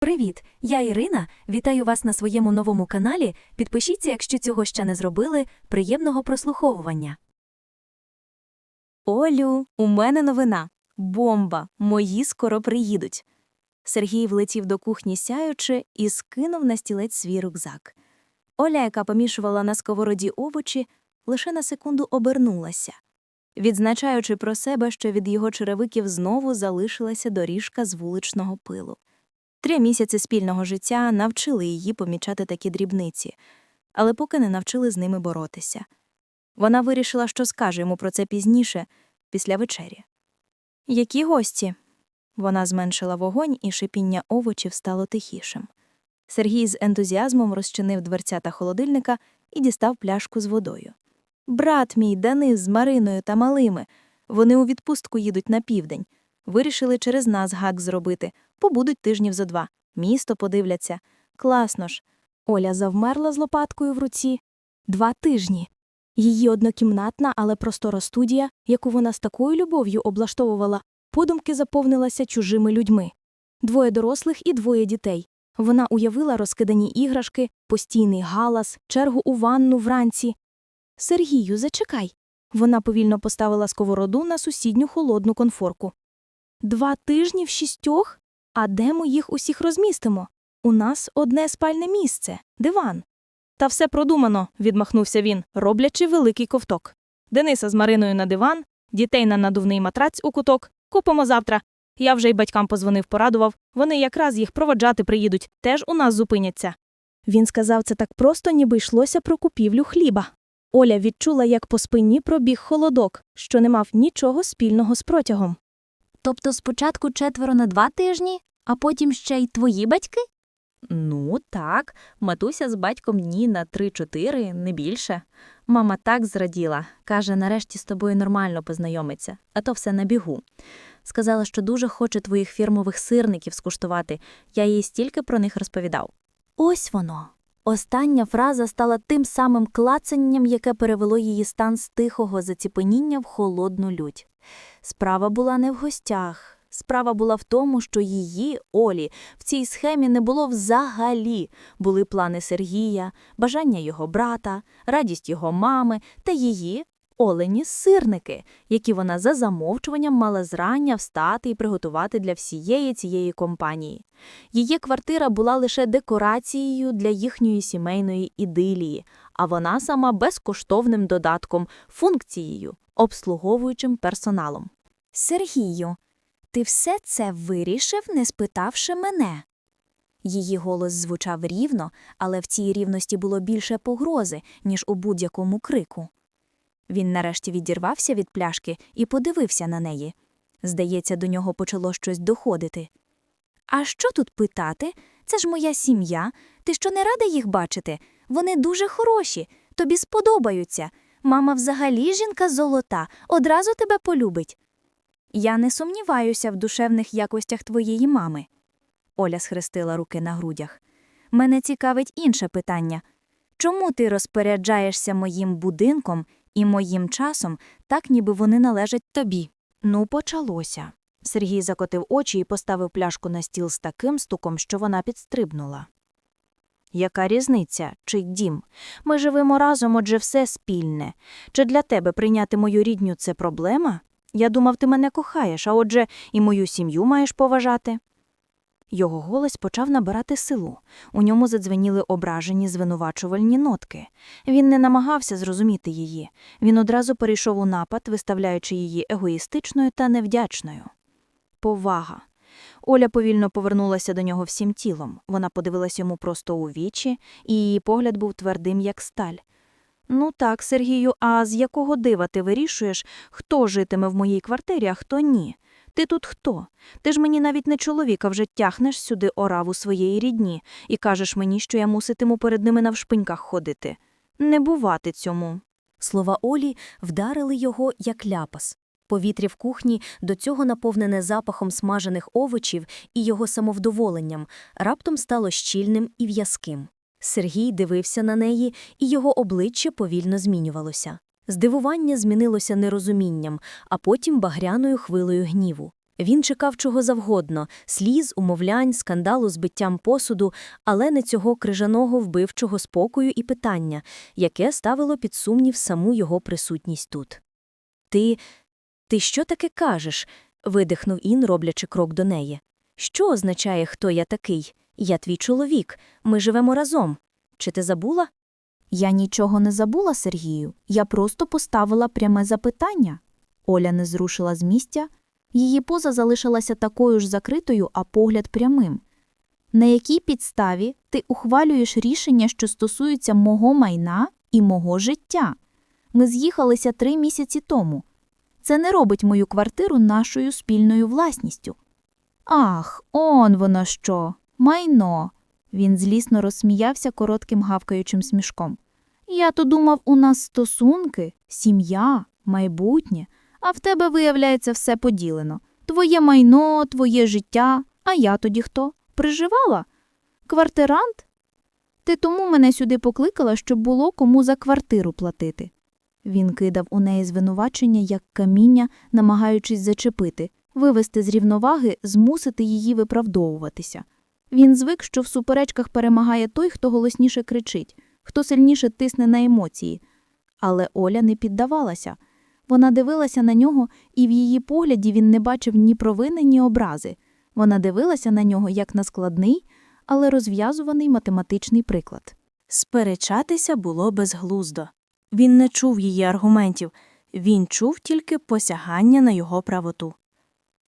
Привіт! Я Ірина. Вітаю вас на своєму новому каналі. Підпишіться, якщо цього ще не зробили. Приємного прослуховування. Олю, у мене новина. Бомба! Мої скоро приїдуть. Сергій влетів до кухні сяючи і скинув на стілець свій рюкзак. Оля, яка помішувала на сковороді овочі, лише на секунду обернулася, відзначаючи про себе, що від його черевиків знову залишилася доріжка з вуличного пилу. Три місяці спільного життя навчили її помічати такі дрібниці, але поки не навчили з ними боротися. Вона вирішила, що скаже йому про це пізніше, після вечері. Які гості? Вона зменшила вогонь, і шипіння овочів стало тихішим. Сергій з ентузіазмом розчинив дверцята холодильника і дістав пляшку з водою. Брат мій, Данис з Мариною та малими. Вони у відпустку їдуть на південь. Вирішили через нас гак зробити, побудуть тижнів зо два. Місто подивляться. Класно ж. Оля завмерла з лопаткою в руці. Два тижні. Її однокімнатна, але простора студія, яку вона з такою любов'ю облаштовувала, подумки заповнилася чужими людьми. Двоє дорослих і двоє дітей. Вона уявила розкидані іграшки, постійний галас, чергу у ванну вранці. Сергію, зачекай. Вона повільно поставила сковороду на сусідню холодну конфорку. Два тижні в шістьох? А де ми їх усіх розмістимо? У нас одне спальне місце диван. Та все продумано, відмахнувся він, роблячи великий ковток. Дениса з Мариною на диван, дітей на надувний матраць у куток. Купимо завтра. Я вже й батькам позвонив, порадував. Вони якраз їх проводжати приїдуть, теж у нас зупиняться. Він сказав це так просто, ніби йшлося про купівлю хліба. Оля відчула, як по спині пробіг холодок, що не мав нічого спільного з протягом. Тобто спочатку четверо на два тижні, а потім ще й твої батьки? Ну, так, матуся з батьком дні на три-чотири, не більше. Мама так зраділа, каже, нарешті з тобою нормально познайомиться, а то все на бігу. Сказала, що дуже хоче твоїх фірмових сирників скуштувати. Я їй стільки про них розповідав. Ось воно. Остання фраза стала тим самим клацанням, яке перевело її стан з тихого заціпеніння в холодну лють. Справа була не в гостях. Справа була в тому, що її, Олі, в цій схемі не було взагалі. Були плани Сергія, бажання його брата, радість його мами та її, Олені, сирники, які вона за замовчуванням мала зрання встати і приготувати для всієї цієї компанії. Її квартира була лише декорацією для їхньої сімейної ідилії, а вона сама безкоштовним додатком, функцією, обслуговуючим персоналом. Сергію, ти все це вирішив, не спитавши мене. Її голос звучав рівно, але в цій рівності було більше погрози, ніж у будь-якому крику. Він нарешті відірвався від пляшки і подивився на неї. Здається, до нього почало щось доходити. А що тут питати? Це ж моя сім'я. Ти що не рада їх бачити? Вони дуже хороші, тобі сподобаються. Мама взагалі жінка золота, одразу тебе полюбить. Я не сумніваюся в душевних якостях твоєї мами. Оля схрестила руки на грудях. Мене цікавить інше питання. Чому ти розпоряджаєшся моїм будинком і моїм часом, так ніби вони належать тобі? Ну, почалося. Сергій закотив очі і поставив пляшку на стіл з таким стуком, що вона підстрибнула. Яка різниця, чий дім? Ми живемо разом, отже, все спільне. Чи для тебе прийняти мою рідню це проблема? Я думав, ти мене кохаєш, а отже, і мою сім'ю маєш поважати. Його голос почав набирати силу. У ньому задзвеніли ображені звинувачувальні нотки. Він не намагався зрозуміти її. Він одразу перейшов у напад, виставляючи її егоїстичною та невдячною. Повага. Оля повільно повернулася до нього всім тілом. Вона подивилась йому просто у вічі, і її погляд був твердим, як сталь. Ну так, Сергію, а з якого дива ти вирішуєш, хто житиме в моїй квартирі, а хто ні? Ти тут хто? Ти ж мені навіть не чоловіка вже тягнеш сюди ораву своєї рідні і кажеш мені, що я муситиму перед ними навшпиньках ходити. Не бувати цьому. Слова Олі вдарили його як ляпас. Повітря в кухні, до цього наповнене запахом смажених овочів і його самовдоволенням, раптом стало щільним і в'язким. Сергій дивився на неї, і його обличчя повільно змінювалося. Здивування змінилося нерозумінням, а потім багряною хвилею гніву. Він чекав чого завгодно – сліз, умовлянь, скандалу з биттям посуду, але не цього крижаного вбивчого спокою і питання, яке ставило під сумнів саму його присутність тут. «Ти... ти що таке кажеш?» – видихнув Ін, роблячи крок до неї. «Що означає, хто я такий? Я твій чоловік. Ми живемо разом. Чи ти забула?» Я нічого не забула, Сергію. Я просто поставила пряме запитання. Оля не зрушила з місця. Її поза залишилася такою ж закритою, а погляд прямим. На якій підставі ти ухвалюєш рішення, що стосуються мого майна і мого життя? Ми з'їхалися три місяці тому. Це не робить мою квартиру нашою спільною власністю. Ах, он воно що, майно. Він злісно розсміявся коротким гавкаючим смішком. Я то думав, у нас стосунки, сім'я, майбутнє, а в тебе, виявляється, все поділено. Твоє майно, твоє життя, а я тоді хто? Приживала? Квартирант? Ти тому мене сюди покликала, щоб було кому за квартиру платити. Він кидав у неї звинувачення, як каміння, намагаючись зачепити, вивести з рівноваги, змусити її виправдовуватися. Він звик, що в суперечках перемагає той, хто голосніше кричить, хто сильніше тисне на емоції. Але Оля не піддавалася. Вона дивилася на нього, і в її погляді він не бачив ні провини, ні образи. Вона дивилася на нього як на складний, але розв'язуваний математичний приклад. Сперечатися було безглуздо. Він не чув її аргументів, він чув тільки посягання на його правоту.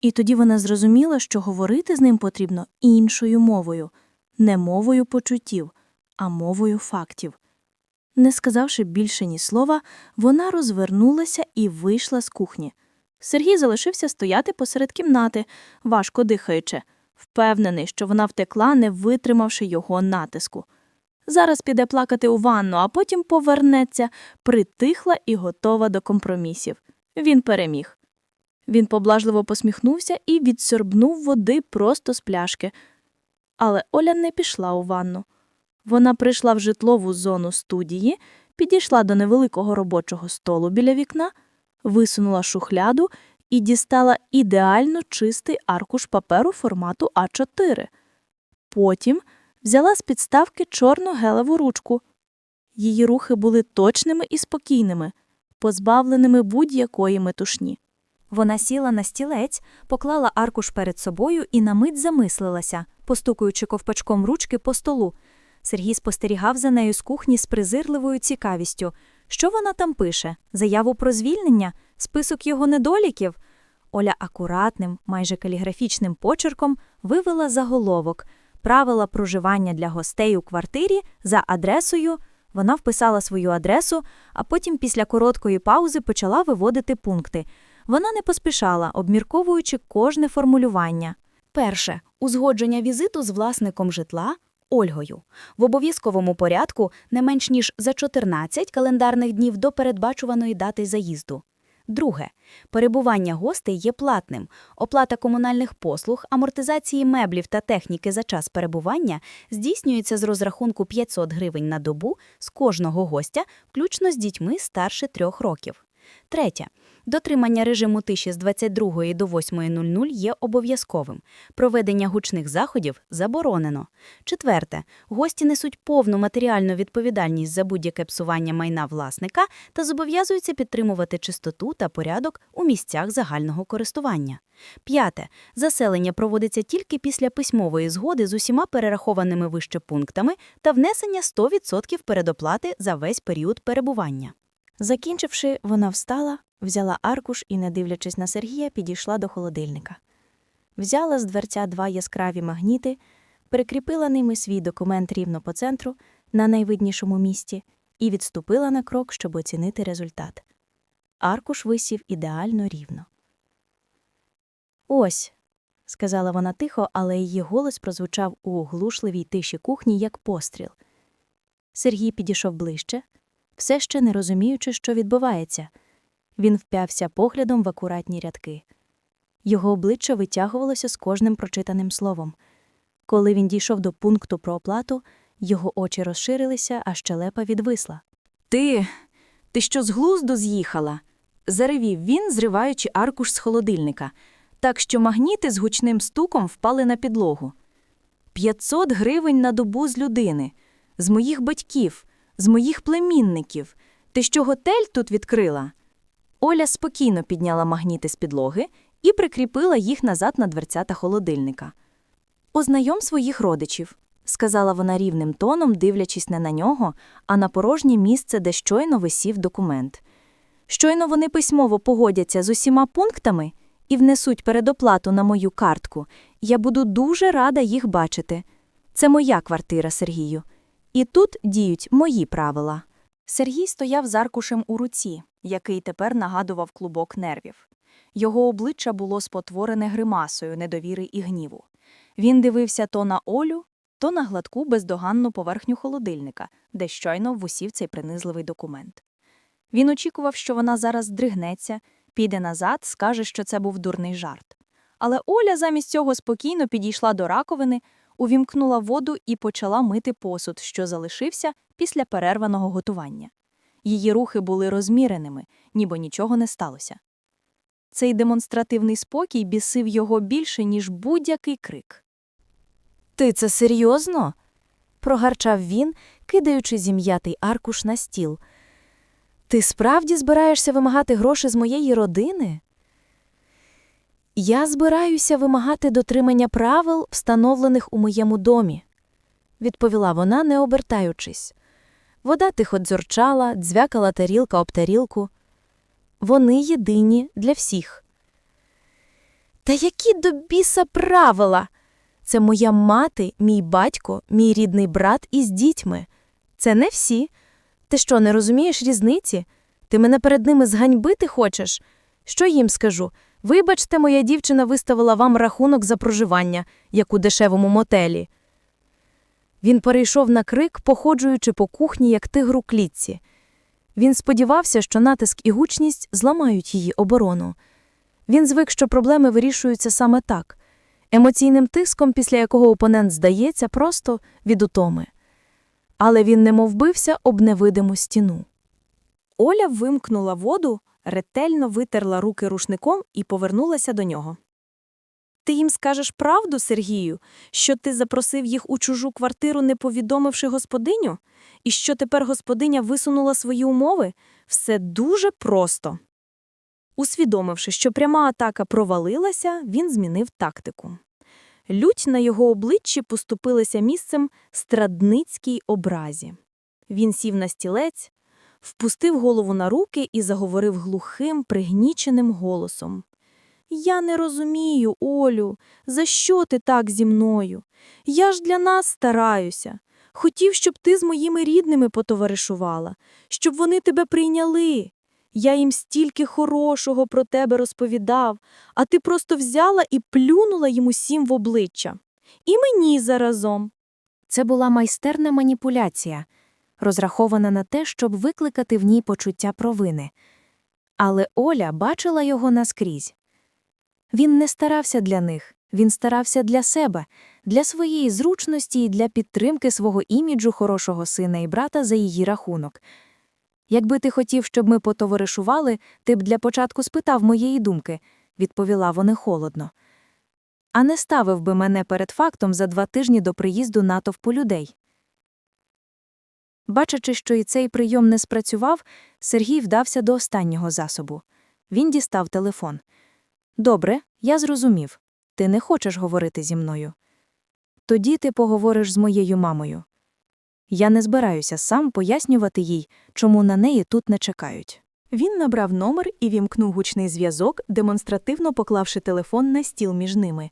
І тоді вона зрозуміла, що говорити з ним потрібно іншою мовою, не мовою почуттів, а мовою фактів. Не сказавши більше ні слова, вона розвернулася і вийшла з кухні. Сергій залишився стояти посеред кімнати, важко дихаючи, впевнений, що вона втекла, не витримавши його натиску. Зараз піде плакати у ванну, а потім повернеться, притихла і готова до компромісів. Він переміг. Він поблажливо посміхнувся і відсорбнув води просто з пляшки. Але Оля не пішла у ванну. Вона прийшла в житлову зону студії, підійшла до невеликого робочого столу біля вікна, висунула шухляду і дістала ідеально чистий аркуш паперу формату А4. Потім взяла з підставки чорну гелеву ручку. Її рухи були точними і спокійними, позбавленими будь-якої метушні. Вона сіла на стілець, поклала аркуш перед собою і на мить замислилася, постукуючи ковпачком ручки по столу. Сергій спостерігав за нею з кухні з презирливою цікавістю. Що вона там пише? Заяву про звільнення? Список його недоліків? Оля акуратним, майже каліграфічним почерком вивела заголовок правила проживання для гостей у квартирі за адресою. Вона вписала свою адресу, а потім після короткої паузи почала виводити пункти. Вона не поспішала, обмірковуючи кожне формулювання. Перше узгодження візиту з власником житла Ольгою в обов'язковому порядку не менш ніж за 14 календарних днів до передбачуваної дати заїзду. Друге перебування гостей є платним. Оплата комунальних послуг, амортизації меблів та техніки за час перебування здійснюється з розрахунку 500 гривень на добу з кожного гостя, включно з дітьми старше трьох років. Третє. Дотримання режиму тиші з 22 до 8.00 є обов'язковим. Проведення гучних заходів заборонено. Четверте. Гості несуть повну матеріальну відповідальність за будь-яке псування майна власника та зобов'язуються підтримувати чистоту та порядок у місцях загального користування. П'яте. Заселення проводиться тільки після письмової згоди з усіма перерахованими вище пунктами та внесення 100% передоплати за весь період перебування. Закінчивши, вона встала, взяла аркуш і, не дивлячись на Сергія, підійшла до холодильника. Взяла з дверця два яскраві магніти, прикріпила ними свій документ рівно по центру на найвиднішому місці і відступила на крок, щоб оцінити результат. Аркуш висів ідеально рівно. Ось, сказала вона тихо, але її голос прозвучав у оглушливій тиші кухні, як постріл. Сергій підійшов ближче, все ще не розуміючи, що відбувається. Він вп'явся поглядом в акуратні рядки. Його обличчя витягувалося з кожним прочитаним словом. Коли він дійшов до пункту про оплату, його очі розширилися, а щелепа відвисла. Ти. ти що з глузду з'їхала? заревів він, зриваючи аркуш з холодильника. так що магніти з гучним стуком впали на підлогу. 500 гривень на добу з людини, з моїх батьків, з моїх племінників. Ти що готель тут відкрила? Оля спокійно підняла магніти з підлоги і прикріпила їх назад на дверцята холодильника. Ознайом своїх родичів, сказала вона рівним тоном, дивлячись не на нього, а на порожнє місце, де щойно висів документ. Щойно вони письмово погодяться з усіма пунктами і внесуть передоплату на мою картку, я буду дуже рада їх бачити. Це моя квартира, Сергію. І тут діють мої правила. Сергій стояв з аркушем у руці, який тепер нагадував клубок нервів. Його обличчя було спотворене гримасою недовіри і гніву. Він дивився то на Олю, то на гладку бездоганну поверхню холодильника, де щойно вусів цей принизливий документ. Він очікував, що вона зараз здригнеться, піде назад, скаже, що це був дурний жарт. Але Оля замість цього спокійно підійшла до раковини, увімкнула воду і почала мити посуд, що залишився після перерваного готування. Її рухи були розміреними, ніби нічого не сталося. Цей демонстративний спокій бісив його більше, ніж будь-який крик. Ти це серйозно? прогарчав він, кидаючи зім'ятий аркуш на стіл. Ти справді збираєшся вимагати гроші з моєї родини? Я збираюся вимагати дотримання правил, встановлених у моєму домі, відповіла вона, не обертаючись. Вода тихо дзюрчала, дзвякала тарілка об тарілку. Вони єдині для всіх. Та які до біса правила? Це моя мати, мій батько, мій рідний брат із дітьми. Це не всі. Ти що, не розумієш різниці? Ти мене перед ними зганьбити хочеш? Що їм скажу? Вибачте, моя дівчина виставила вам рахунок за проживання, як у дешевому мотелі. Він перейшов на крик, походжуючи по кухні, як тигр у клітці. Він сподівався, що натиск і гучність зламають її оборону. Він звик, що проблеми вирішуються саме так емоційним тиском, після якого опонент здається просто від утоми. Але він немов бився об невидиму стіну. Оля вимкнула воду, ретельно витерла руки рушником і повернулася до нього. Ти їм скажеш правду, Сергію, що ти запросив їх у чужу квартиру, не повідомивши господиню, і що тепер господиня висунула свої умови? Все дуже просто. Усвідомивши, що пряма атака провалилася, він змінив тактику. Лють на його обличчі поступилася місцем страдницькій образі. Він сів на стілець, впустив голову на руки і заговорив глухим, пригніченим голосом. Я не розумію, Олю, за що ти так зі мною? Я ж для нас стараюся. Хотів, щоб ти з моїми рідними потоваришувала, щоб вони тебе прийняли. Я їм стільки хорошого про тебе розповідав, а ти просто взяла і плюнула їм усім в обличчя. І мені заразом. Це була майстерна маніпуляція, розрахована на те, щоб викликати в ній почуття провини. Але Оля бачила його наскрізь. Він не старався для них, він старався для себе, для своєї зручності і для підтримки свого іміджу хорошого сина і брата за її рахунок. Якби ти хотів, щоб ми потоваришували, ти б для початку спитав моєї думки, відповіла вони холодно. А не ставив би мене перед фактом за два тижні до приїзду натовпу людей. Бачачи, що і цей прийом не спрацював, Сергій вдався до останнього засобу. Він дістав телефон. Добре, я зрозумів. Ти не хочеш говорити зі мною. Тоді ти поговориш з моєю мамою. Я не збираюся сам пояснювати їй, чому на неї тут не чекають. Він набрав номер і вімкнув гучний зв'язок, демонстративно поклавши телефон на стіл між ними.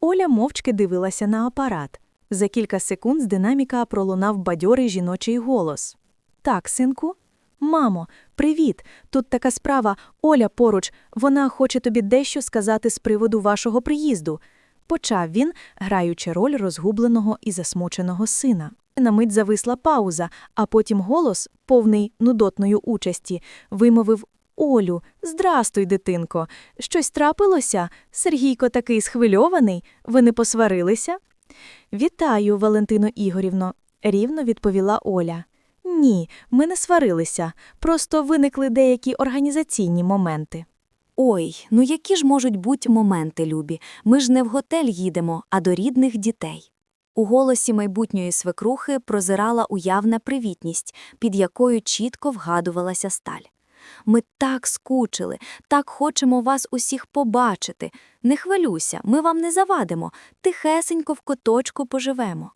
Оля мовчки дивилася на апарат. За кілька секунд з динаміка пролунав бадьорий жіночий голос. Так, синку? Мамо, привіт. Тут така справа. Оля поруч. Вона хоче тобі дещо сказати з приводу вашого приїзду. Почав він, граючи роль розгубленого і засмученого сина. На мить зависла пауза, а потім голос, повний нудотної участі, вимовив Олю, здрастуй, дитинко. Щось трапилося? Сергійко такий схвильований. Ви не посварилися? Вітаю, Валентино Ігорівно, рівно відповіла Оля. Ні, ми не сварилися, просто виникли деякі організаційні моменти. Ой, ну які ж можуть бути моменти, любі? Ми ж не в готель їдемо, а до рідних дітей. У голосі майбутньої свекрухи прозирала уявна привітність, під якою чітко вгадувалася сталь. Ми так скучили, так хочемо вас усіх побачити. Не хвилюйся, ми вам не завадимо, тихесенько в куточку поживемо.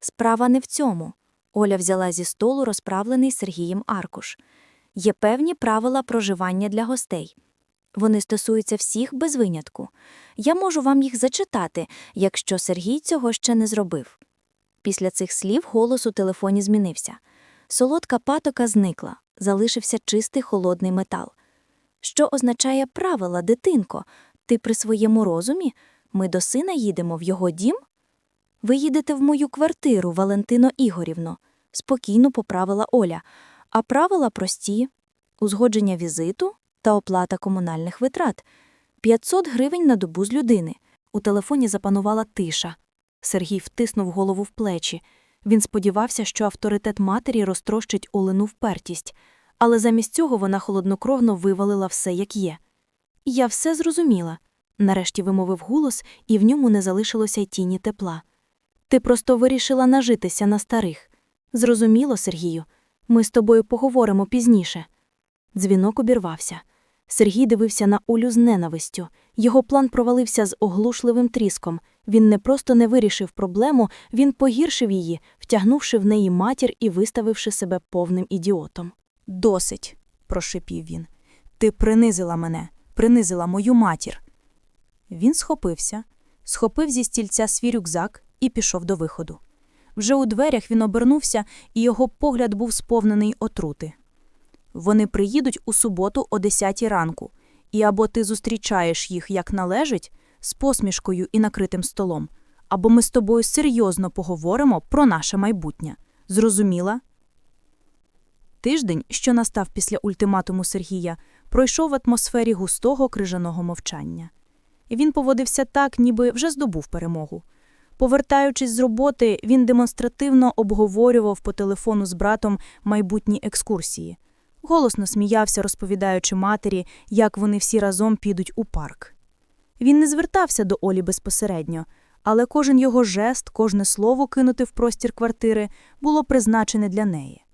Справа не в цьому. Оля взяла зі столу розправлений Сергієм аркуш. Є певні правила проживання для гостей. Вони стосуються всіх без винятку. Я можу вам їх зачитати, якщо Сергій цього ще не зробив. Після цих слів голос у телефоні змінився. Солодка патока зникла, залишився чистий холодний метал. Що означає правила, дитинко? Ти при своєму розумі? Ми до сина їдемо в його дім? Ви їдете в мою квартиру, Валентино Ігорівно, спокійно поправила Оля. А правила прості: узгодження візиту та оплата комунальних витрат. 500 гривень на добу з людини. У телефоні запанувала тиша. Сергій втиснув голову в плечі. Він сподівався, що авторитет матері розтрощить Олену впертість, але замість цього вона холоднокровно вивалила все, як є. Я все зрозуміла, нарешті вимовив голос, і в ньому не залишилося й тіні тепла. Ти просто вирішила нажитися на старих. Зрозуміло, Сергію, ми з тобою поговоримо пізніше. Дзвінок обірвався. Сергій дивився на Олю з ненавистю. Його план провалився з оглушливим тріском. Він не просто не вирішив проблему, він погіршив її, втягнувши в неї матір і виставивши себе повним ідіотом. Досить, прошипів він. Ти принизила мене, принизила мою матір. Він схопився, схопив зі стільця свій рюкзак і пішов до виходу. Вже у дверях він обернувся, і його погляд був сповнений отрути. Вони приїдуть у суботу о 10 ранку, і або ти зустрічаєш їх як належить, з посмішкою і накритим столом, або ми з тобою серйозно поговоримо про наше майбутнє. Зрозуміла? Тиждень, що настав після ультиматуму Сергія, пройшов в атмосфері густого крижаного мовчання. Він поводився так, ніби вже здобув перемогу. Повертаючись з роботи, він демонстративно обговорював по телефону з братом майбутні екскурсії. Голосно сміявся, розповідаючи матері, як вони всі разом підуть у парк. Він не звертався до Олі безпосередньо, але кожен його жест, кожне слово кинуте в простір квартири було призначене для неї.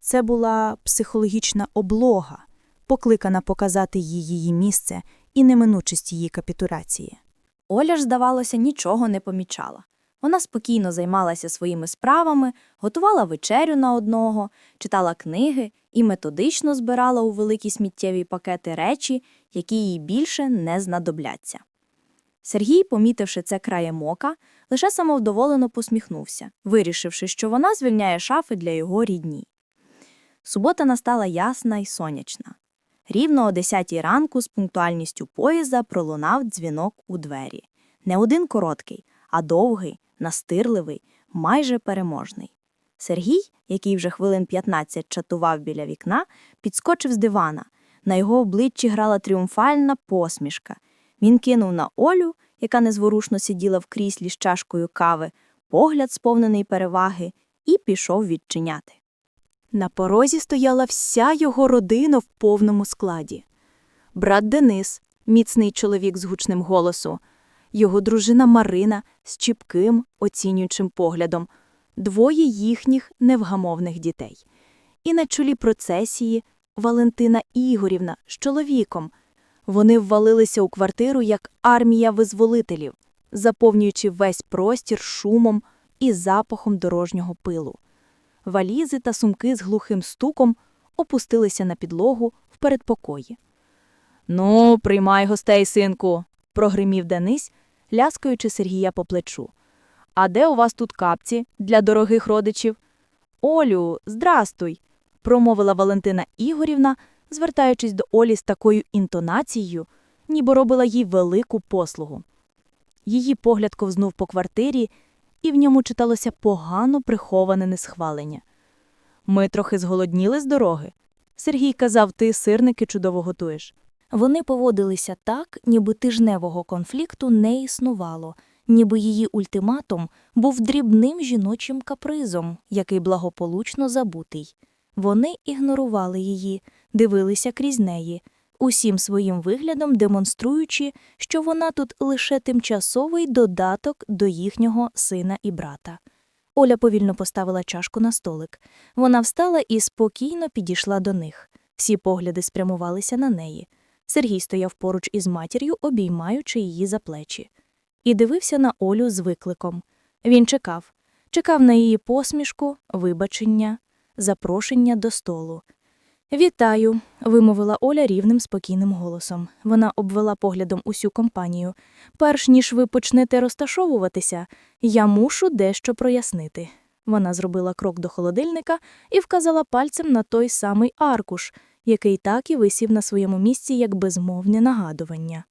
Це була психологічна облога, покликана показати їй її місце і неминучість її капітуляції. Оля ж, здавалося, нічого не помічала. Вона спокійно займалася своїми справами, готувала вечерю на одного, читала книги і методично збирала у великі сміттєві пакети речі, які їй більше не знадобляться. Сергій, помітивши це краєм ока, лише самовдоволено посміхнувся, вирішивши, що вона звільняє шафи для його рідні. Субота настала ясна і сонячна. Рівно о 10 ранку з пунктуальністю поїзда пролунав дзвінок у двері. Не один короткий, а довгий, настирливий, майже переможний. Сергій, який вже хвилин 15 чатував біля вікна, підскочив з дивана. На його обличчі грала тріумфальна посмішка. Він кинув на Олю, яка незворушно сиділа в кріслі з чашкою кави, погляд сповнений переваги, і пішов відчиняти. На порозі стояла вся його родина в повному складі. Брат Денис, міцний чоловік з гучним голосу, його дружина Марина з чіпким, оцінюючим поглядом, двоє їхніх невгамовних дітей. І на чолі процесії Валентина Ігорівна з чоловіком. Вони ввалилися у квартиру як армія визволителів, заповнюючи весь простір шумом і запахом дорожнього пилу. Валізи та сумки з глухим стуком опустилися на підлогу в передпокої. Ну, приймай гостей, синку, прогримів Денис, ляскаючи Сергія по плечу. А де у вас тут капці для дорогих родичів? Олю, здрастуй, промовила Валентина Ігорівна, звертаючись до Олі з такою інтонацією, ніби робила їй велику послугу. Її погляд ковзнув по квартирі, і в ньому читалося погано приховане несхвалення. Ми трохи зголодніли з дороги. Сергій казав, ти сирники чудово готуєш. Вони поводилися так, ніби тижневого конфлікту не існувало, ніби її ультиматум був дрібним жіночим капризом, який благополучно забутий. Вони ігнорували її, дивилися крізь неї, усім своїм виглядом демонструючи, що вона тут лише тимчасовий додаток до їхнього сина і брата. Оля повільно поставила чашку на столик. Вона встала і спокійно підійшла до них. Всі погляди спрямувалися на неї. Сергій стояв поруч із матір'ю, обіймаючи її за плечі, і дивився на Олю з викликом. Він чекав, чекав на її посмішку, вибачення, запрошення до столу. Вітаю, вимовила Оля рівним спокійним голосом. Вона обвела поглядом усю компанію. Перш ніж ви почнете розташовуватися, я мушу дещо прояснити. Вона зробила крок до холодильника і вказала пальцем на той самий аркуш, який так і висів на своєму місці як безмовне нагадування.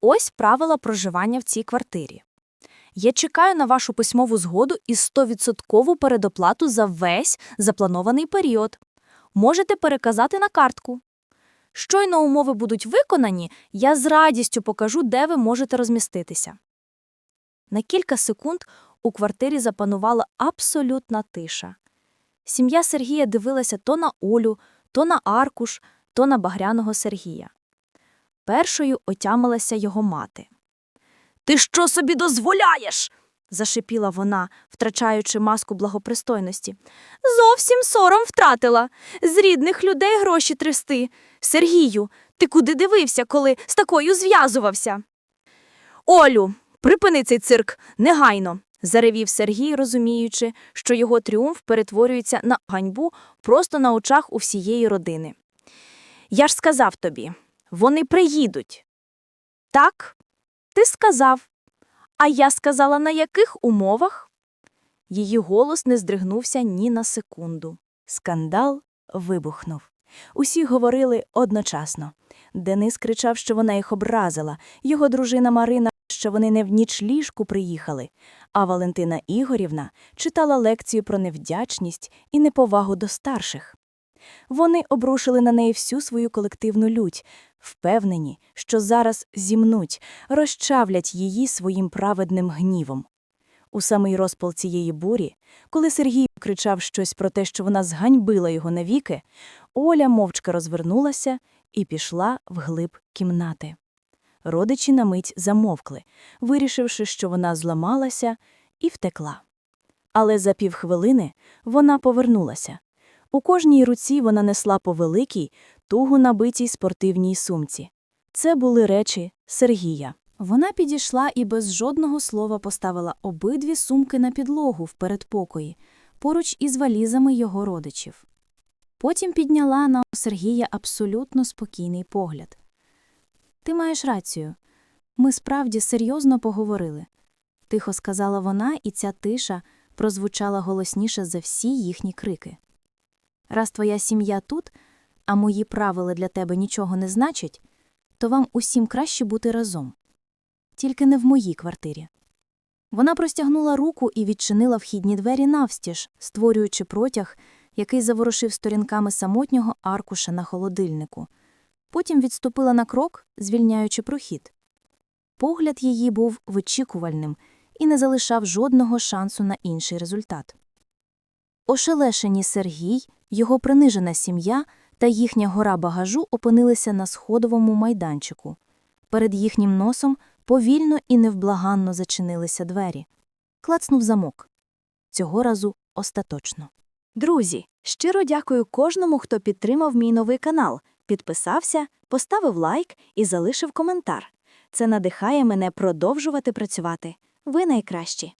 Ось правила проживання в цій квартирі. Я чекаю на вашу письмову згоду і 100% передоплату за весь запланований період. Можете переказати на картку. Щойно умови будуть виконані, я з радістю покажу, де ви можете розміститися. На кілька секунд у квартирі запанувала абсолютна тиша. Сім'я Сергія дивилася то на Олю, то на аркуш, то на багряного Сергія. Першою отямилася його мати. Ти що собі дозволяєш? зашипіла вона, втрачаючи маску благопристойності. Зовсім сором втратила. З рідних людей гроші трясти. Сергію, ти куди дивився, коли з такою зв'язувався? Олю, припини цей цирк, негайно. заревів Сергій, розуміючи, що його тріумф перетворюється на ганьбу просто на очах у всієї родини. Я ж сказав тобі, вони приїдуть. Так, ти сказав. А я сказала, на яких умовах? Її голос не здригнувся ні на секунду. Скандал вибухнув. Усі говорили одночасно. Денис кричав, що вона їх образила, його дружина Марина, що вони не в ніч ліжку приїхали, а Валентина Ігорівна читала лекцію про невдячність і неповагу до старших. Вони обрушили на неї всю свою колективну лють, впевнені, що зараз зімнуть, розчавлять її своїм праведним гнівом. У самий розпал цієї бурі, коли Сергій кричав щось про те, що вона зганьбила його навіки, Оля мовчки розвернулася і пішла вглиб кімнати. Родичі на мить замовкли, вирішивши, що вона зламалася, і втекла. Але за півхвилини вона повернулася. У кожній руці вона несла по великій, туго набитій спортивній сумці. Це були речі Сергія. Вона підійшла і без жодного слова поставила обидві сумки на підлогу в передпокої, поруч із валізами його родичів. Потім підняла на Сергія абсолютно спокійний погляд. Ти маєш рацію. Ми справді серйозно поговорили. Тихо сказала вона, і ця тиша прозвучала голосніше за всі їхні крики. Раз твоя сім'я тут, а мої правила для тебе нічого не значать, то вам усім краще бути разом тільки не в моїй квартирі. Вона простягнула руку і відчинила вхідні двері навстіж, створюючи протяг, який заворушив сторінками самотнього аркуша на холодильнику. Потім відступила на крок, звільняючи прохід. Погляд її був вичікувальним і не залишав жодного шансу на інший результат. Ошелешені Сергій, його принижена сім'я та їхня гора багажу опинилися на сходовому майданчику. Перед їхнім носом повільно і невблаганно зачинилися двері. Клацнув замок. Цього разу остаточно. Друзі, щиро дякую кожному, хто підтримав мій новий канал, підписався, поставив лайк і залишив коментар. Це надихає мене продовжувати працювати. Ви найкращі.